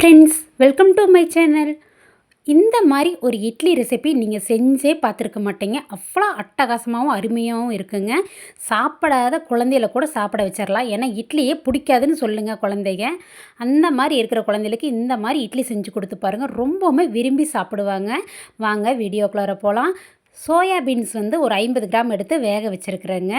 Friends welcome to my channel இந்த மாதிரி ஒரு இட்லி ரெசிபி நீங்கள் செஞ்சே பார்த்துருக்க மாட்டீங்க. அவ்வளோ அட்டகாசமாகவும் அருமையாகவும் இருக்குங்க. சாப்பிடாத குழந்தையில கூட சாப்பிட வச்சிடலாம் ஏன்னா இட்லியே பிடிக்காதுன்னு சொல்லுங்கள் குழந்தைங்க. அந்த மாதிரி இருக்கிற குழந்தைகளுக்கு இந்த மாதிரி இட்லி செஞ்சு கொடுத்து பாருங்கள் ரொம்பவுமே விரும்பி சாப்பிடுவாங்க. வாங்க வீடியோக்குள்ளார போகலாம் சோயாபீன்ஸ் வந்து ஒரு ஐம்பது கிராம் எடுத்து வேக வச்சுருக்குறேங்க.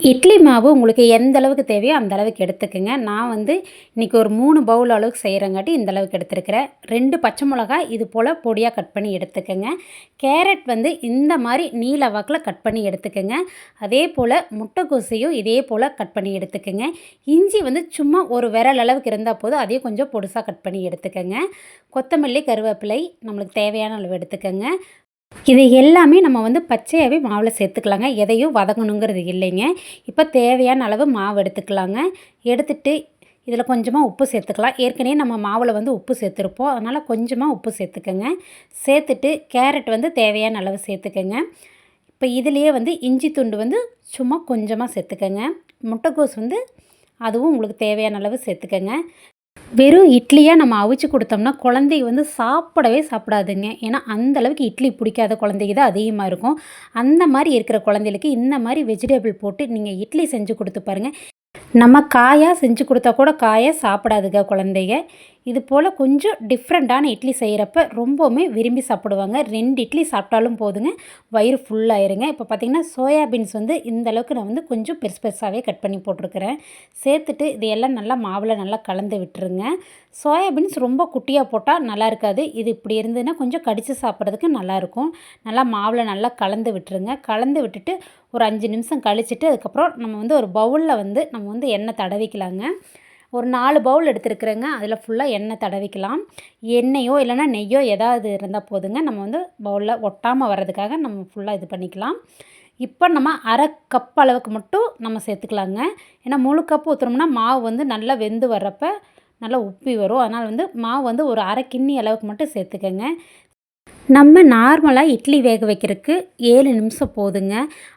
இட்லி மாவு உங்களுக்கு எந்த அளவுக்கு தேவையோ அந்த அளவுக்கு எடுத்துக்கோங்க. நான் வந்து இன்றைக்கி ஒரு மூணு பவுல் அளவுக்கு செய்கிறங்காட்டி இந்த அளவுக்கு எடுத்துருக்கிறேன். ரெண்டு பச்சை மிளகா இது போல் பொடியாக கட் பண்ணி எடுத்துக்கோங்க. கேரட் வந்து இந்த மாதிரி நீல வாக்கில் கட் பண்ணி எடுத்துக்கோங்க. அதே போல் முட்டைக்கோசையும் இதே போல் கட் பண்ணி எடுத்துக்கோங்க. இஞ்சி வந்து சும்மா ஒரு விரல் அளவுக்கு இருந்தால் போதும் அதையும் கொஞ்சம் பொடுசாக கட் பண்ணி எடுத்துக்கோங்க. கொத்தமல்லி கருவேப்பிலை நம்மளுக்கு தேவையான அளவு எடுத்துக்கோங்க. இது எல்லாமே நம்ம வந்து பச்சையாகவே மாவில் சேர்த்துக்கலாங்க. எதையும் வதங்கணுங்கிறது இல்லைங்க. இப்போ தேவையான அளவு மாவு எடுத்துக்கலாங்க. எடுத்துட்டு இதில் கொஞ்சமாக உப்பு சேர்த்துக்கலாம். ஏற்கனவே நம்ம மாவில் வந்து உப்பு சேர்த்துருப்போம். அதனால் கொஞ்சமாக உப்பு சேர்த்துக்கோங்க. சேர்த்துட்டு கேரட் வந்து தேவையான அளவு சேர்த்துக்கோங்க. இப்போ இதுலேயே வந்து இஞ்சி துண்டு வந்து சும்மா கொஞ்சமாக சேர்த்துக்கோங்க. முட்டைக்கோஸ் வந்து அதுவும் உங்களுக்கு தேவையான அளவு சேர்த்துக்கோங்க. வெறும் இட்லியாக நம்ம அவிச்சு கொடுத்தோம்னா குழந்தை வந்து சாப்பிடவே சாப்பிடாதுங்க. ஏன்னா அந்த அளவுக்கு இட்லி பிடிக்காத குழந்தைங்க தான் அதிகமாக இருக்கும். அந்த மாதிரி இருக்கிற குழந்தைகளுக்கு இந்த மாதிரி வெஜிடபிள் போட்டு நீங்கள் இட்லி செஞ்சு கொடுத்து பாருங்கள் நம்ம காயாக செஞ்சு கொடுத்தா கூட காயாக சாப்பிடாதுங்க குழந்தைங்க. இது போல் கொஞ்சம் டிஃப்ரெண்ட்டான இட்லி செய்கிறப்ப ரொம்பவுமே விரும்பி சாப்பிடுவாங்க. ரெண்டு இட்லி சாப்பிட்டாலும் போதுங்க. வயிறு ஃபுல்லாயிருங்க இப்போ பார்த்திங்கன்னா சோயாபீன்ஸ் வந்து இந்த அளவுக்கு நான் வந்து கொஞ்சம் பெருசு பெருசாகவே கட் பண்ணி போட்டிருக்கிறேன். சேர்த்துட்டு இது எல்லாம் நல்லா மாவில் நல்லா கலந்து விட்டுருங்க. சோயாபீன்ஸ் ரொம்ப குட்டியாக போட்டால் நல்லா இருக்காது. இது இப்படி இருந்ததுன்னா கொஞ்சம் கடித்து சாப்பிட்றதுக்கு நல்லாயிருக்கும் நல்லா மாவில் நல்லா கலந்து விட்டுருங்க. கலந்து விட்டுட்டு ஒரு அஞ்சு நிமிஷம் கழிச்சிட்டு அதுக்கப்புறம் நம்ம வந்து ஒரு பவுலில் வந்து நம்ம வந்து எண்ணெய் தடவிக்கலாங்க. ஒரு நாலு பவுல் எடுத்துருக்குறேங்க. அதில் ஃபுல்லாக எண்ணெய் தடவிக்கலாம். எண்ணெயோ இல்லைனா நெய்யோ ஏதாவது இருந்தால் போதுங்க. நம்ம வந்து பவுலில் ஒட்டாமல் வர்றதுக்காக நம்ம ஃபுல்லாக இது பண்ணிக்கலாம். இப்போ நம்ம அரை கப் அளவுக்கு மட்டும் நம்ம சேர்த்துக்கலாங்க. ஏன்னா முழு கப்பு ஊற்றுனோம்னா மாவு வந்து நல்லா வெந்து வர்றப்ப நல்லா உப்பி வரும். அதனால் வந்து மாவு வந்து ஒரு அரை கிண்ணி அளவுக்கு மட்டும் சேர்த்துக்கோங்க. நம்ம நார்மலாக இட்லி வேக வைக்கிறதுக்கு ஏழு நிமிஷம் போதுங்க.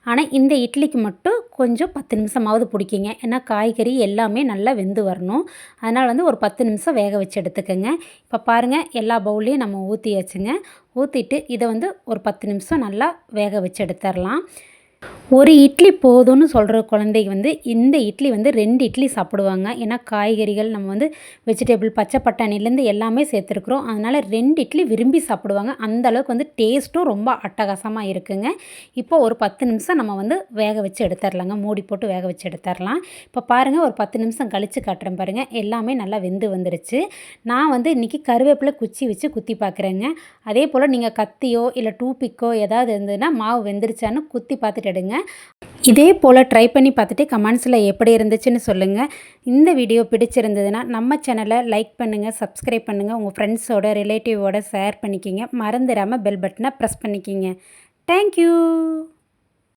ஆனால் இந்த இட்லிக்கு மட்டும் கொஞ்சம் பத்து நிமிஷமாவது பிடிக்குங்க. ஏன்னா காய்கறி எல்லாமே நல்லா வெந்து வரணும். அதனால் வந்து ஒரு பத்து நிமிஷம் வேக வச்சு எடுத்துக்கோங்க. இப்போ பாருங்கள் எல்லா பவுல்லையும் நம்ம ஊற்றியாச்சுங்க ஊற்றிட்டு இதை வந்து ஒரு பத்து நிமிஷம் நல்லா வேக வச்சு எடுத்துடலாம். ஒரு இட்லி போதும்னு சொல்கிற குழந்தைக்கு வந்து இந்த இட்லி வந்து ரெண்டு இட்லி சாப்பிடுவாங்க. ஏன்னா காய்கறிகள் நம்ம வந்து வெஜிடபிள் பச்சை பட்டாணிலேருந்து எல்லாமே சேர்த்துருக்குறோம். அதனால் ரெண்டு இட்லி விரும்பி சாப்பிடுவாங்க. அந்த அளவுக்கு வந்து டேஸ்ட்டும் ரொம்ப அட்டகாசமாக இருக்குங்க. இப்போ ஒரு பத்து நிமிஷம் நம்ம வந்து வேக வச்சு எடுத்துடலாங்க மூடி போட்டு வேக வச்சு எடுத்துடலாம் இப்போ பாருங்கள் ஒரு பத்து நிமிஷம் கழித்து காட்டுறேன் பாருங்கள் எல்லாமே நல்லா வெந்து வந்துருச்சு. நான் வந்து இன்றைக்கி கருவேப்பிலை குச்சி வச்சு குத்தி பார்க்குறேங்க அதே போல் நீங்கள் கத்தியோ இல்லை டூப்பிக்கோ ஏதாவது இருந்ததுன்னா மாவு வெந்துருச்சான்னு குத்தி பார்த்துட்டு எடுங்க. இதே போல் ட்ரை பண்ணி பார்த்துட்டு கமெண்ட்ஸில் எப்படி இருந்துச்சுன்னு சொல்லுங்கள் இந்த வீடியோ பிடிச்சிருந்ததுன்னா நம்ம சேனலை லைக் பண்ணுங்கள் சப்ஸ்கிரைப் பண்ணுங்கள் உங்கள் ஃப்ரெண்ட்ஸோட ரிலேட்டிவோட ஷேர் பண்ணிக்கிங்க. மறந்துடாமல் பெல் பட்டனை ப்ரெஸ் பண்ணிக்கிங்க. தேங்க்யூ